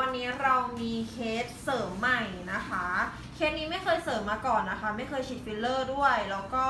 วันนี้เรามีเคสเสริมใหม่นะคะ เคสนี้ไม่เคยเสริมมาก่อนนะคะ ไม่เคยฉีดฟิลเลอร์ด้วย แล้วก็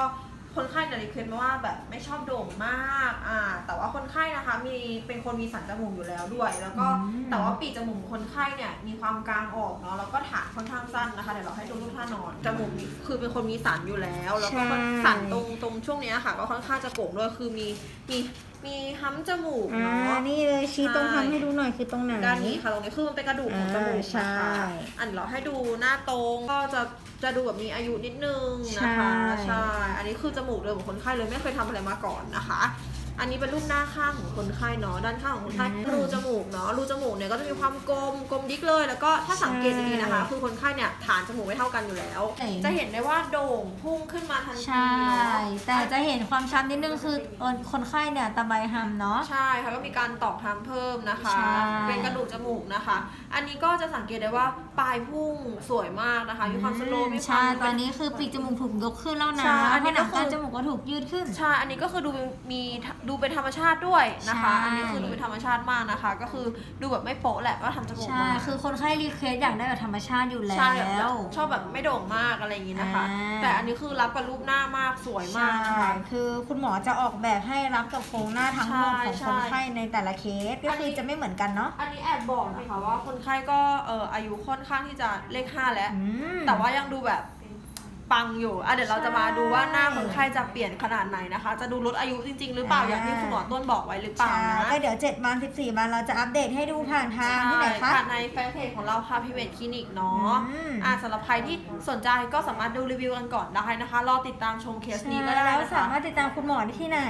คนไข้เนี่ยรีเควสต์มาว่าแบบไม่ชอบโด่งมากอ่าแต่ว่าคนไข้นะคะมีเป็นคนมีสันจมูกอยู่แล้วด้วย แล้วก็อืมแต่ว่าปีกจมูกคนไข้เนี่ยมีความกลางออกเนาะแล้วก็ฐานค่อนข้างสั้นนะคะเดี๋ยวเราให้ดูรูปท่านอนจมูกนี่คือเป็นคนมีสันอยู่แล้ว แล้วก็ใช่สันตรงตรงช่วงเนี้ยค่ะ ก็ค่อนข้างจะโก่งด้วยคือมีมีมีห้ำจมูกอ่าเนาะนี่เลย ชี้ตรงใช่ทำให้ดูหน่อยคือตรงไหน ด้านนี้ค่ะตรงนี้คือมันเป็นกระดูกของจมูกอ่าใช่นะคะอันเราให้ดูหน้าตรงก็จะจะดูแบบมีอายุนิดนึงนะคะใช่ ใช่ อันนี้คือจมูกเดิมของคนไข้เลยไม่เคยทำอะไรมาก่อนนะคะ อันนี้เป็นรูปหน้าข้างของคนไข้เนาะด้านข้างของคนไข้รูจมูกเนาะรูจมูกเนี่ยก็จะมีความกลมกลมดิกเลย แล้วก็ถ้าสังเกตดีๆนะคะ คือคนไข้เนี่ยฐานจมูกไม่เท่ากันอยู่แล้วจะเห็นได้ว่าโด่งพุ่งขึ้นมาทันทีใช่ เนาะ แต่จะเห็นความชัดนิดนึงคือคนไข้เนี่ยตะไบหำเนาะ ใช่ค่ะก็มีการตอกทำเพิ่มนะคะ ใช่ เป็นกระดูกจมูกนะคะ อันนี้ก็จะสังเกตได้ว่าปลายพุ่งสวยมากนะคะ มีความสโลว์มีควาใช่ ม ตอนนี้คือปีกจมูกถูกยกขึ้นแล้วนะใช่อันนี้ผนังก็คือกั้นจมูกก็ถูกยืดขึ้น ใช่ อันนี้ก็คือดูมีดูเป็นธรรมชาติด้วยนะคะ ใช่ อันนี้คือดูเป็นธรรมชาติมากนะคะ ก็คือดูแบบไม่โป๊ะแหละว่าทำจมูกใช่ มาคือคนไข้รีเควสอยากได้แบบธรรมชาติอยู่แล้ใช่แบบว ชอบแบบไม่โด่งมากอะไรอย่างนี้นะคะ อ่า แต่อันนี้คือรับกับรูปหน้ามากสวยมากนะใช่คะ คือคุณหมอจะออกแบบให้รับกับโครงหน้าทั้งหมดของใช่คนไข้ในแต่ละเคส ก็อันนี้คือจะไม่เหมือนกันเนาะอันนี้แอบบอกนะคะว่าคนไข้ก็เอออายุค่อนข้างที่จะเลขห้าแล้ว อืม แต่ว่ายังดูแบบ ปังอยู่อะเดี๋ยวเราจะมาดูว่าหน้าคนไข้จะเปลี่ยนขนาดไหนนะคะ จะดูลดอายุจริง ๆ หรือเปล่าอ่าอย่างที่คุณหมอต้นบอกไว้หรือเปล่าใช่นะก็เดี๋ยว7วัน14วันเราจะอัปเดตให้ดูผ่านทางที่ไหนคะ ผ่านในแฟนเพจของเราค่ะพิเวทคลินิกเนาะอืม อะสำหรับใครที่สนใจก็สามารถดูรีวิวกันก่อนได้นะคะรอติดตามชมเคสนี้ก็ได้แล้วนะสาคะมารถติดตามคุณหมอได้ที่ไหน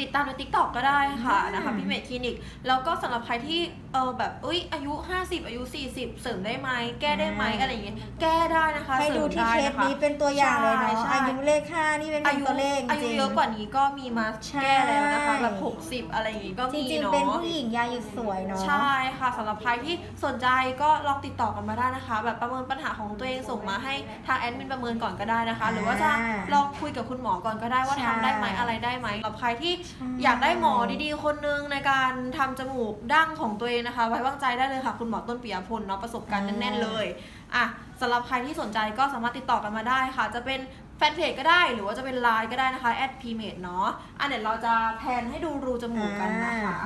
ติดตามใน t ิ k t o k ก็ได้ค่ะอืมนะคะพี่เมทคลินิก แล้วก็สำหรับใครที่เออแบบเอ้ยอายุ 50 อายุ 40 เสริมได้ไหมแก้ได้ไหมอะไรอย่างเงี้ยแก้ได้นะคะให้ดูสริมที่ไเคสนี้เป็นตัวอย่างเลยเนาะใช่ใช่ อายุเลขห้านี่เป็นอายุตัวเลขจอายุริง เยอะกว่านี้ก็มีมาใช่ แก้แล้วนะคะแบบ 60 อะไรอย่างงี้ก็จมีริงๆเนาะเป็นผู้หญิงยาหยุดสวยเนาะ ใช่ค่ะสำหรับใครที่สนใจก็ลองติดต่อกันมาได้นะคะ แบบประเมินปัญหาของตัวเองส่งมาให้ทางแอดมินประเมินก่อนก็ได้นะคะ หรือว่าจะลองคุยกับคุณหมอก่อนก็ได้ว่าใช่ ทำได้ไหมอะไรได้ไหมสำหรับใครที่ใช่อยากได้หมอดีๆ คนนึงในการทำจมูกดั้งของตัวเองนะคะ ไว้วางใจได้เลยค่ะ คุณหมอต้นปิยพลเนาะประสบการณ์แน่นๆเลยอะสำหรับใครที่สนใจก็สามารถติดต่อกันมาได้ค่ะ จะเป็นแฟนเพจก็ได้หรือว่าจะเป็นไลน์ก็ได้นะคะแอดพีเมดเนาะอะเดี๋ยวเราจะแพนให้ดูรูจมูกกันนะคะ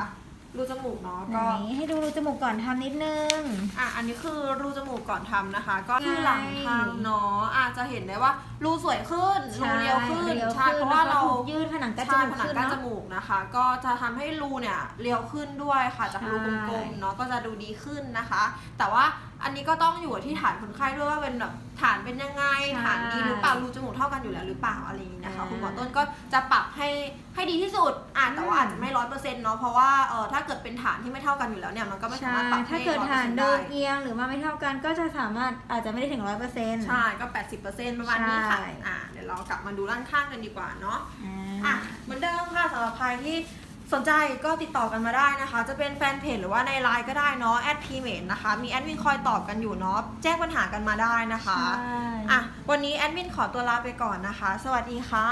รูจมูกเนาะไหนก็ให้ดูรูจมูกก่อนทำนิดนึง อะ อันนี้คือรูจมูกก่อนทำนะคะ ก็คือใช่หลังทำเนาะอาจจะเห็นได้ว่า รูสวยขึ้น รูเรียวขึ้นเรียวใช่ เพราะว่าเราถูกยืดผนังกั้นจใช่มูกผนังขึ้นกั้นจเนาะ มูกนะคะ ก็จะทำให้รูเนี่ยเรียวขึ้นด้วยค่ะ จากรูใช่กลมๆเนาะ ก็จะดูดีขึ้นนะคะ แต่ว่าอันนี้ก็ต้องอยู่ที่ฐานคนไข้ด้วยว่าเป็นแบบฐานเป็นยังไงฐานดีหรือเปล่า รูจมูกเท่ากันอยู่แล้วหรือเปล่าอะไรอย่างนี้นะคะคุณหมอต้นก็จะปรับให้ให้ดีที่สุดอะแต่ว่าอาจจะไม่ร้อยเปอร์เซ็นต์เนาะ เพราะว่าเออถ้าเกิดเป็นฐานที่ไม่เท่ากันอยู่แล้วเนี่ย มันก็ไม่สาใช่มารถปรับให้ถ้าเกิด100%ฐานเดิได้ นเอียงหรือว่าไม่เท่ากันก็จะสามารถอาจจะไม่ได้ถึงร้อยเปอร์เซ็นต์ ใช่ ก็ 80%ประมาณนี้ค่ะใช่อะเดี๋ยวเรากลับมาดูด้านข้างกันดีกว่าเนาะอ่าอะเหมือนเดิมค่ะสำหรับใครที่สนใจก็ติดต่อกันมาได้นะคะ จะเป็นแฟนเพจหรือว่าในไลน์ก็ได้เนาะแอดพีเมนะคะ มีแอดมินคอยตอบกันอยู่เนาะแจ้งปัญหากันมาได้นะคะใช่อะวันนี้แอดมินขอตัวลาไปก่อนนะคะ สวัสดีค่ะ